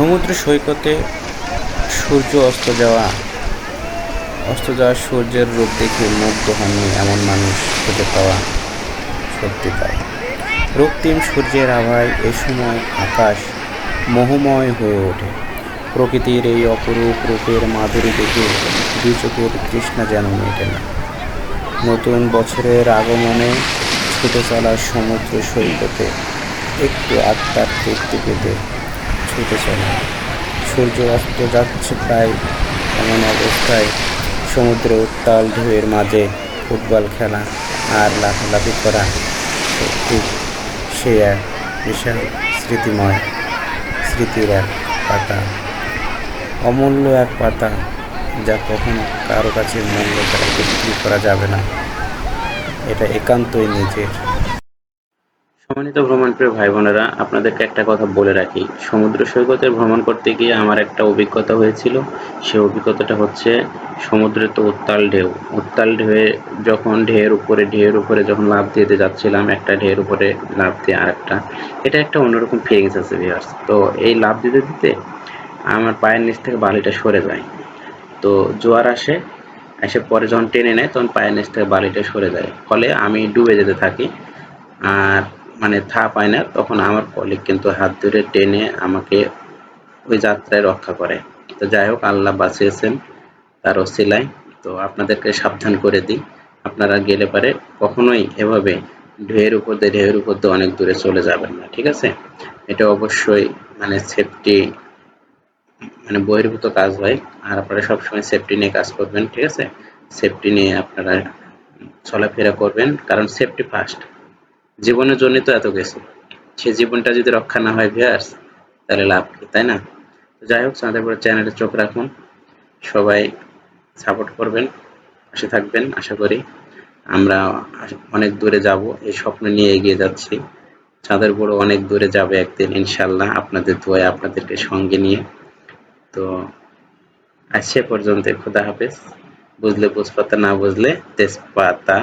সমুদ্র সৈকতে সূর্য অস্ত যাওয়া অস্ত যাওয়া সূর্যের রূপ দেখে মুগ্ধ হননি এমন মানুষ খুঁজে পাওয়া সত্যি তাই। রক্তিম সূর্যের আভায় এ সময় আকাশ মোহময় হয়ে ওঠে। প্রকৃতির এই অপরূপ রূপের মাধুরী দেখে দুই চোখের তৃষ্ণা যেন মেটে না। নতুন বছরের আগমনে ছুটে চলা সমুদ্র সৈকতে একটু আত্মার তৃপ্তি পেতে ছুটে চলা সূর্য অস্ত যাচ্ছে প্রায় এমন অবস্থায় সমুদ্রে উত্তাল ঢেউয়ের মাঝে ফুটবল খেলা আর লাফালাফি করা সত্যি সে এক বিশাল স্মৃতিময় স্মৃতির এক পাতা। অমূল্য এক পাতা যা কখনো কারও কাছে মূল্য দ্বারা বিক্রি করা যাবে না। এটা একান্তই নিজের। সম্মানিত ভ্রমণপ্রিয় ভাই বোনেরা আপনাদেরকে একটা কথা বলে রাখি। সমুদ্র সৈকতে ভ্রমণ করতে গিয়ে আমার একটা অভিজ্ঞতা হয়েছিল। সেই অভিজ্ঞতাটা হচ্ছে, সমুদ্রে তো উত্তাল ঢেউ। উত্তাল ঢেউয়ে যখন ঢেউয়ের উপরে ঢেউয়ের উপরে যখন লাফ দিতে যাচ্ছিলাম, একটা ঢেউয়ের উপরে লাফ দিয়ে আরেকটা। এটা একটা অন্যরকম ফিলিংস আছে ভিউয়ার্স তো এই লাফ দিতে দিতে আমার পায়ের নিচ থেকে বালিটা সরে যায়। তো জোয়ার আসে, এসে পরে যখন টেনে নেয়, তখন পায়ের নিচ থেকে বালিটা সরে যায়। ফলে আমি ডুবে যেতে থাকি। আর মানে থা পায় না, তখন আমার কলিগ কিন্তু হাত ধরে টেনে আমাকে ওই যাত্রায় রক্ষা করে। তো যাই হোক, আল্লাহ বাঁচিয়েছেন তার ওসিলায়। তো আপনাদেরকে সাবধান করে দিই। আপনারা গেলে পারে কখনোই এভাবে ঢেউয়ের উপর দিয়ে ঢেউয়ের উপর দিয়ে অনেক দূরে চলে যাবেন না, ঠিক আছে? এটা অবশ্যই মানে সেফটি মানে বহির্ভূত কাজ হয়। আর আপনারা সবসময় সেফটি নিয়ে কাজ করবেন, ঠিক আছে? সেফটি নিয়ে আপনারা চলাফেরা করবেন, কারণ সেফটি ফার্স্ট জীবনের জন্য তো এত কিছু সে জীবনটা যদি রক্ষা না হয় ভিয়ার্স তাহলে লাভ কি, তাই না? যাই হোক চাঁদের চ্যানেলে চোখ রাখুন। সবাই সাপোর্ট করবেন, পাশে থাকবেন, আশা করি। আমরা অনেক দূরে যাব, এই স্বপ্ন নিয়ে এগিয়ে যাচ্ছি। চাঁদের বড় অনেক দূরে যাবে একদিন ইনশাল্লাহ আপনাদের দোয়ায়, আপনাদেরকে সঙ্গে নিয়ে। তো আজ সে পর্যন্ত খোদা হাফেজ। বুঝলে, বুঝপাতা, না বুঝলে, তেজপাতা।